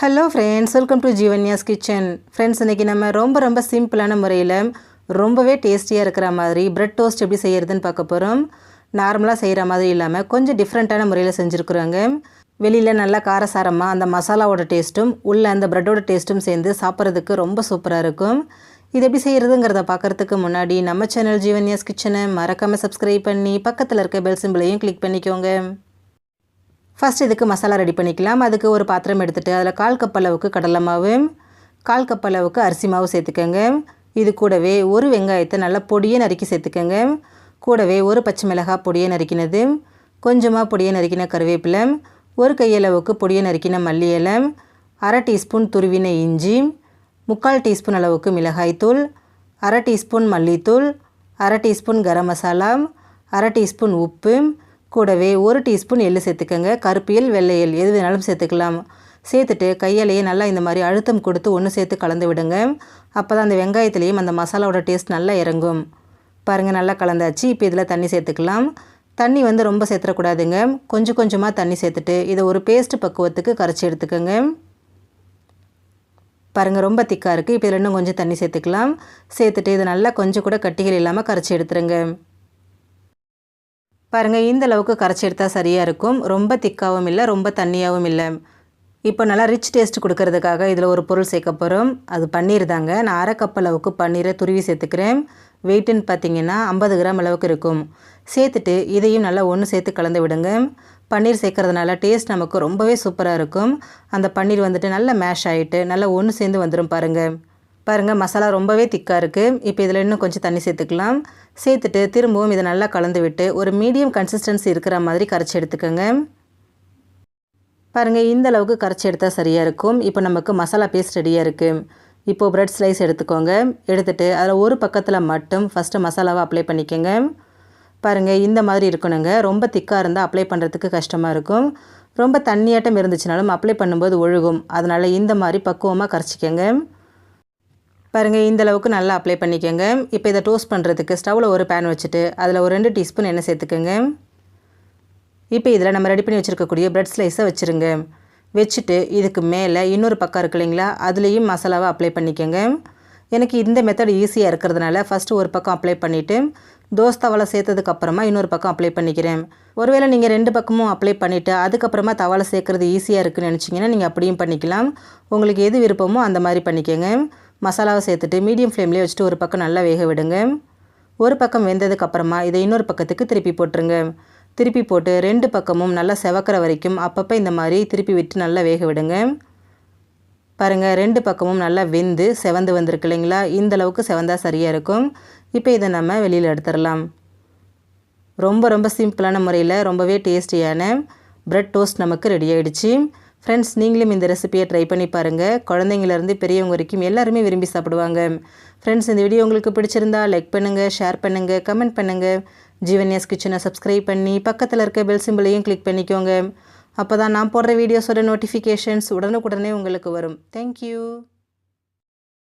Hello friends welcome to Jeevanya's kitchen friends இன்றைக்கி நம்ம ரொம்ப ரொம்ப சிம்பிளான முறையில் ரொம்பவே டேஸ்டியாக இருக்கிற மாதிரி ப்ரெட் டோஸ்ட் எப்படி செய்கிறதுன்னு பார்க்க போகிறோம் நார்மலாக செய்கிற மாதிரி இல்லாமல் கொஞ்சம் டிஃப்ரெண்ட்டான முறையில் செஞ்சுருக்குறாங்க. வெளியில் நல்லா காரசாரமாக அந்த மசாலாவோட டேஸ்ட்டும் உள்ளே அந்த ப்ரெட்டோட டேஸ்ட்டும் சேர்ந்து சாப்பிட்றதுக்கு ரொம்ப சூப்பராக இருக்கும். இது எப்படி செய்கிறதுங்கிறத பார்க்குறதுக்கு முன்னாடி நம்ம சேனல் ஜீவன்யாஸ் கிச்சனை மறக்காமல் சப்ஸ்கிரைப் பண்ணி பக்கத்தில் இருக்க பெல் சிம்பிளையும் கிளிக் பண்ணிக்கோங்க. ஃபஸ்ட் இதுக்கு மசாலா ரெடி பண்ணிக்கலாம். அதுக்கு ஒரு பாத்திரம் எடுத்துகிட்டு அதில் கால் கப் அளவுக்கு கடலை மாவு கால் கப் அளவுக்கு அரிசி மாவு சேர்த்துக்கோங்க. இது கூடவே ஒரு வெங்காயத்தை நல்லா பொடியை நறுக்கி சேர்த்துக்கோங்க. கூடவே ஒரு பச்சை மிளகாய் பொடியை நறுக்கினது கொஞ்சமாக பொடியை நறுக்கின கருவேப்பிலை ஒரு கையளவுக்கு பொடியை நறுக்கின மல்லி இலை அரை டீஸ்பூன் துருவின இஞ்சி முக்கால் டீஸ்பூன் அளவுக்கு மிளகாய்த்தூள் அரை டீஸ்பூன் மல்லித்தூள் அரை டீஸ்பூன் கரம் மசாலா அரை டீஸ்பூன் உப்பு கூடவே ஒரு டீஸ்பூன் எள்ளு சேர்த்துக்கோங்க. கருப்பியல் வெள்ளையல் எது வேணாலும் சேர்த்துக்கலாம். சேர்த்துட்டு கையாலேயே நல்லா இந்த மாதிரி அழுத்தம் கொடுத்து ஒன்று சேர்த்து கலந்து விடுங்க. அப்போ தான் அந்த வெங்காயத்துலேயும் அந்த மசாலாவோட டேஸ்ட் நல்லா இறங்கும். பாருங்கள் நல்லா கலந்தாச்சு. இப்போ இதில் தண்ணி சேர்த்துக்கலாம். தண்ணி வந்து ரொம்ப சேர்த்துடக்கூடாதுங்க. கொஞ்சம் கொஞ்சமாக தண்ணி சேர்த்துட்டு இதை ஒரு பேஸ்ட் பக்குவத்துக்கு கரைச்சி எடுத்துக்கோங்க. பாருங்கள் ரொம்ப திக்காக இருக்குது இப்போ இதில் இன்னும் கொஞ்சம் தண்ணி சேர்த்துக்கலாம். சேர்த்துட்டு இது நல்லா கொஞ்சம் கூட கட்டிகள் இல்லாமல் கரைச்சி எடுத்துருங்க. பாருங்கள் இந்த அளவுக்கு கரைச்சி எடுத்தால் சரியாக இருக்கும். ரொம்ப திக்காகவும் இல்லை ரொம்ப தண்ணியாகவும் இல்லை. இப்போ நல்லா ரிச் டேஸ்ட் கொடுக்கறதுக்காக இதில் ஒரு பொருள் சேர்க்க போகிறோம் அது பன்னீர் தாங்க. நான் அரை கப் அளவுக்கு பன்னீரை துருவி சேர்த்துக்கிறேன். வெயிட்டுன்னு பார்த்தீங்கன்னா ஐம்பது கிராம் அளவுக்கு இருக்கும். சேர்த்துட்டு இதையும் நல்லா ஒன்று சேர்த்து கலந்து விடுங்க. பன்னீர் சேர்க்கறதுனால டேஸ்ட் நமக்கு ரொம்பவே சூப்பராக இருக்கும். அந்த பன்னீர் வந்துட்டு நல்லா மேஷ் ஆகிட்டு நல்லா ஒன்று சேர்ந்து வந்துடும் பாருங்கள் பாருங்கள் மசாலா ரொம்பவே திக்காக இருக்குது இப்போ இதில் இன்னும் கொஞ்சம் தண்ணி சேர்த்துக்கலாம். சேர்த்துட்டு திரும்பவும் இதை நல்லா கலந்து விட்டு ஒரு மீடியம் கன்சிஸ்டன்சி இருக்கிற மாதிரி கரைச்சி எடுத்துக்கோங்க. பாருங்கள் இந்த அளவுக்கு கரைச்சி எடுத்தால் சரியாக இருக்கும். இப்போ நமக்கு மசாலா பேஸ்ட் ரெடியாக இருக்குது இப்போது ப்ரெட் ஸ்லைஸ் எடுத்துக்கோங்க. எடுத்துகிட்டு அதில் ஒரு பக்கத்தில் மட்டும் ஃபஸ்ட்டு மசாலாவை அப்ளை பண்ணிக்கோங்க. பாருங்கள் இந்த மாதிரி இருக்கணுங்க. ரொம்ப திக்காக இருந்தால் அப்ளை பண்ணுறதுக்கு கஷ்டமாக இருக்கும். ரொம்ப தண்ணியாட்டம் இருந்துச்சுனாலும் அப்ளை பண்ணும்போது ஒழுகும். அதனால் இந்த மாதிரி பக்குவமாக கரைச்சிக்கோங்க. பாருங்கள் இந்தளவுக்கு நல்லா அப்ளை பண்ணிக்கோங்க. இப்போ இதை டோஸ்ட் பண்ணுறதுக்கு ஸ்டவ்வில் ஒரு பேன் வச்சுட்டு அதில் ஒரு ரெண்டு டீஸ்பூன் எண்ணெய் சேர்த்துக்கோங்க. இப்போ இதில் நம்ம ரெடி பண்ணி வச்சுருக்கக்கூடிய ப்ரெட் ஸ்லைஸை வச்சுருங்க. வச்சுட்டு இதுக்கு மேலே இன்னொரு பக்கம் இருக்கு இல்லைங்களா அதுலேயும் மசாலாவை அப்ளை பண்ணிக்கோங்க. எனக்கு இந்த மெத்தட் ஈஸியாக இருக்கிறதுனால ஃபஸ்ட்டு ஒரு பக்கம் அப்ளை பண்ணிவிட்டு தோஸ் தவளை சேர்த்ததுக்கப்புறமா இன்னொரு பக்கம் அப்ளை பண்ணிக்கிறேன். ஒருவேளை நீங்கள் ரெண்டு பக்கமும் அப்ளை பண்ணிவிட்டு அதுக்கப்புறமா தவளை சேர்க்குறது ஈஸியாக இருக்குன்னு நினச்சிங்கன்னா நீங்கள் அப்படியும் பண்ணிக்கலாம். உங்களுக்கு எது விருப்பமோ அந்த மாதிரி பண்ணிக்கோங்க. மசாலாவை சேர்த்துட்டு மீடியம் ஃப்ளேம்லேயே வச்சுட்டு ஒரு பக்கம் நல்லா வேக விடுங்க. ஒரு பக்கம் வெந்ததுக்கப்புறமா இதை இன்னொரு பக்கத்துக்கு திருப்பி போட்டுருங்க. திருப்பி போட்டு ரெண்டு பக்கமும் நல்லா செவக்கிற வரைக்கும் அப்பப்போ இந்த மாதிரி திருப்பி விட்டு நல்லா வேக விடுங்க. பாருங்கள் ரெண்டு பக்கமும் நல்லா வெந்து செவந்து வந்திருக்கு இல்லைங்களா? இந்த அளவுக்கு செவந்தால் சரியாக இருக்கும். இப்போ இதை நம்ம வெளியில் எடுத்துடலாம். ரொம்ப ரொம்ப சிம்பிளான முறையில் ரொம்பவே டேஸ்டியான ப்ரெட் டோஸ்ட் நமக்கு ரெடி ஆகிடுச்சு ஃப்ரெண்ட்ஸ் நீங்களும் இந்த ரெசிபியை ட்ரை பண்ணி பாருங்கள் குழந்தைங்கலேருந்து பெரியவங்க வரைக்கும் எல்லாருமே விரும்பி சாப்பிடுவாங்க. ஃப்ரெண்ட்ஸ் இந்த வீடியோ உங்களுக்கு பிடிச்சிருந்தா லைக் பண்ணுங்கள் ஷேர் பண்ணுங்கள் கமெண்ட் பண்ணுங்கள் ஜீவன்யாஸ் கிச்சனை சப்ஸ்கிரைப் பண்ணி பக்கத்தில் இருக்க பெல் சிம்பிளையும் கிளிக் பண்ணிக்கோங்க. அப்போ தான் நான் போடுற வீடியோஸோட நோட்டிஃபிகேஷன்ஸ் உடனுக்குடனே உங்களுக்கு வரும். தேங்க்யூ